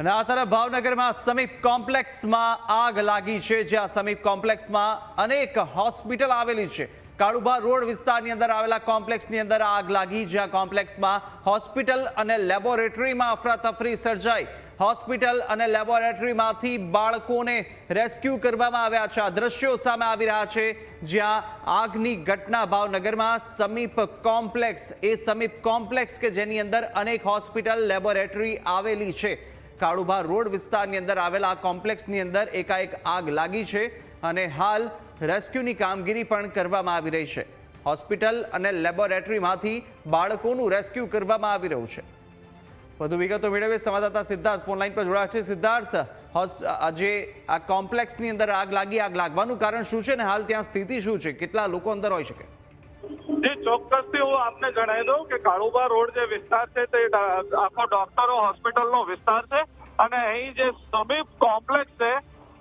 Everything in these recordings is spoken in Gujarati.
અને આ તરફ ભાવનગરમાં સમીપ કોમ્પ્લેક્સમાં આગ લાગી છે જ્યાં સમીપ કોમ્પ્લેક્સમાં અનેક હોસ્પિટલ આવેલી છે. કાળુભા રોડ વિસ્તારની અંદર આવેલા કોમ્પ્લેક્સની અંદર આગ લાગી, જ્યાં કોમ્પ્લેક્સમાં હોસ્પિટલ અને લેબોરેટરીમાં અફરાતફરી સર્જાઈ. હોસ્પિટલ અને લેબોરેટરીમાંથી બાળકોને રેસ્ક્યુ કરવામાં આવ્યા છે. આ દ્રશ્યો સામે આવી રહ્યા છે, જ્યાં આગની ઘટના ભાવનગરમાં સમીપ કોમ્પ્લેક્સ, એ સમીપ કોમ્પ્લેક્સ કે જેની અંદર અનેક હોસ્પિટલ, લેબોરેટરી આવેલી છે. કાળુભા રોડ વિસ્તારની અંદર આવેલા આ કોમ્પ્લેક્સની અંદર એકાએક આગ લાગી છે અને હાલ રેસ્ક્યુની કામગીરી પણ કરવામાં આવી રહી છે. હોસ્પિટલ અને લેબોરેટરીમાંથી બાળકોનું રેસ્ક્યુ કરવામાં આવી રહ્યું છે. વધુ વિગતો મેળવે સંવાદદાતા સિદ્ધાર્થ ફોનલાઈન પર જોડાયા છે. સિદ્ધાર્થ આજે આ કોમ્પ્લેક્સની અંદર આગ લાગી. આગ લાગવાનું કારણ શું છે ને હાલ ત્યાં સ્થિતિ શું છે? કેટલા લોકો અંદર હોઈ શકે? ચોક્કસ ચોક્કસથી હું આપને જણાવી દઉં કે કાળુબા રોડ જે વિસ્તાર છે તે આખો ડોક્ટરો હોસ્પિટલનો વિસ્તાર છે. અને અહીં જે સમીપ કોમ્પ્લેક્સ છે,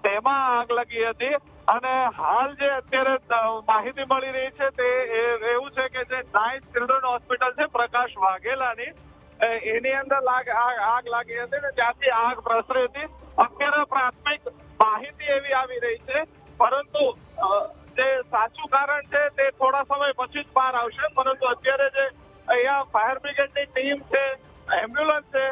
તેમાં આગ લાગી હતી. અને હાલ જે અત્યારે માહિતી મળી રહી છે, તે એવું છે કે જે નાઇટ ચિલ્ડ્રન હોસ્પિટલ છે, પ્રકાશ વાઘેલાની એની અંદર આગ લાગી હતી ને ત્યાંથી આગ પ્રસરી હતી. અત્યારે પ્રાથમિક માહિતી એવી આવી રહી છે, પરંતુ જે સાચું કારણ છે, તે થોડા સમય પછી જ બહાર આવશે. પરંતુ અત્યારે જે અહીંયા ફાયર બ્રિગેડની ટીમ છે, એમ્બ્યુલન્સ છે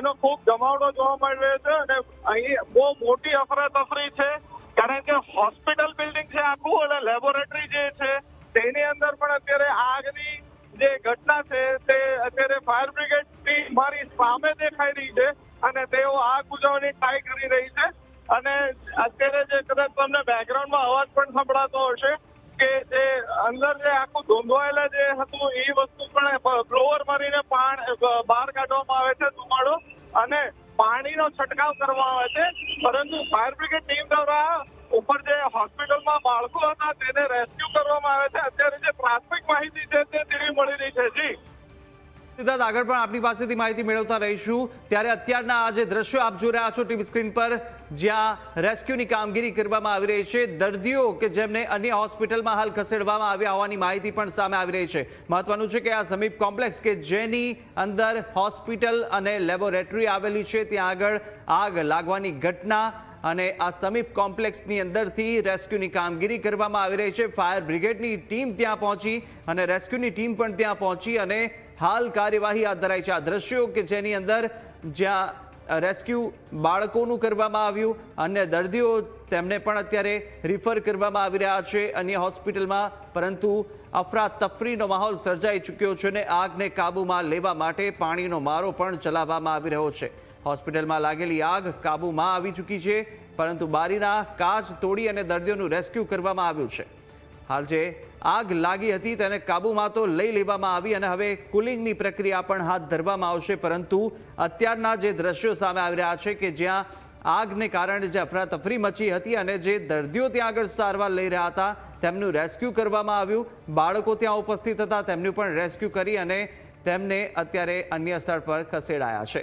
તેનો ખૂબ જમાવડો જોવા મળી રહ્યો છે અને અહીં બહુ મોટી અફરાતફરી છે. કારણ કે હોસ્પિટલ બિલ્ડિંગ છે આખું અને લેબોરેટરી જે છે, તેની અંદર પણ અત્યારે આગની જે ઘટના છે, તે અત્યારે ફાયર બ્રિગેડ ટીમ મારી સામે દેખાઈ રહી છે અને તેઓ આગ બુઝાવવાની ટ્રાય કરી રહી છે. અને અત્યારે જે કદાચ તમને બેકગ્રાઉન્ડમાં અવાજ પણ સંભળાતો હશે કે જે અંદર જે આખું ધૂંધવાયેલા જે હતું, એ વસ્તુ પણ બ્લોવર મારીને પાણ બહાર કાઢવામાં આવે છે, ધુમાડો. અને પાણીનો છંટકાવ કરવામાં આવે છે. પરંતુ ફાયર બ્રિગેડ ટીમ દ્વારા ઉપર જે હોસ્પિટલમાં બાળકો હતા, તેને રેસ્ક્યુ કરવામાં આવે છે. અત્યારે જે પ્રાથમિક માહિતી છે તે તેવી મળી રહી છે. જી. સિદ્ધાર્થ આગળ પણ આપની પાસેથી માહિતી મેળવતા રહીશું. ત્યારે અત્યારના આ જે દ્રશ્યો આપ જોઈ રહ્યા છો ટીવી સ્ક્રીન પર, જ્યાં રેસ્ક્યુની કામગીરી કરવામાં આવી રહી છે. દર્દીઓ કે જેમને અન્ય હોસ્પિટલમાં હાલ ખસેડવામાં આવ્યા હોવાની માહિતી પણ સામે આવી રહી છે. મહત્વનું છે કે આ સમીપ કોમ્પ્લેક્સ કે જેની અંદર હોસ્પિટલ અને લેબોરેટરી આવેલી છે. ત્યાં આગળ આગ લાગવાની ઘટના અને આ સમીપ કોમ્પ્લેક્સની અંદરથી રેસ્ક્યુની કામગીરી કરવામાં આવી રહી છે. ફાયર બ્રિગેડની ટીમ ત્યાં પહોંચી અને રેસ્ક્યુની ટીમ પણ ત્યાં પહોંચી અને હાલ કાર્યવાહી હાથ ધરાઈ છે. આ દ્રશ્યો કે જેની અંદર જ્યાં રેસ્ક્યુ બાળકોનું કરવામાં આવ્યું, અન્ય દર્દીઓ તેમને પણ અત્યારે રિફર કરવામાં આવી રહ્યા છે. અન્ય હોસ્પિટલમાં, પરંતુ અફરાતફરીનો માહોલ સર્જાઈ ચૂક્યો છે અને આગને કાબૂમાં લેવા માટે પાણીનો મારો પણ ચલાવવામાં આવી રહ્યો છે. હોસ્પિટલમાં લાગેલી આગ કાબૂમાં આવી ચૂકી છે, પરંતુ બારીના કાચ તોડી અને દર્દીઓનું રેસ્ક્યુ કરવામાં આવ્યું છે. હાલ જે આગ લાગી હતી તેને કાબૂમાં તો લઈ લેવામાં આવી અને હવે કુલિંગની પ્રક્રિયા પણ હાથ ધરવામાં આવશે. પરંતુ અત્યારના જે દ્રશ્યો સામે આવી રહ્યા છે કે જ્યાં આગને કારણે જે અફરાતફરી મચી હતી અને જે દર્દીઓ ત્યાં આગળ સારવાર લઈ રહ્યા હતા, તેમનું રેસ્ક્યુ કરવામાં આવ્યું. બાળકો ત્યાં ઉપસ્થિત હતા, તેમનું પણ રેસ્ક્યુ કરી અને તેમને અત્યારે અન્ય સ્થળ પર ખસેડાયા છે.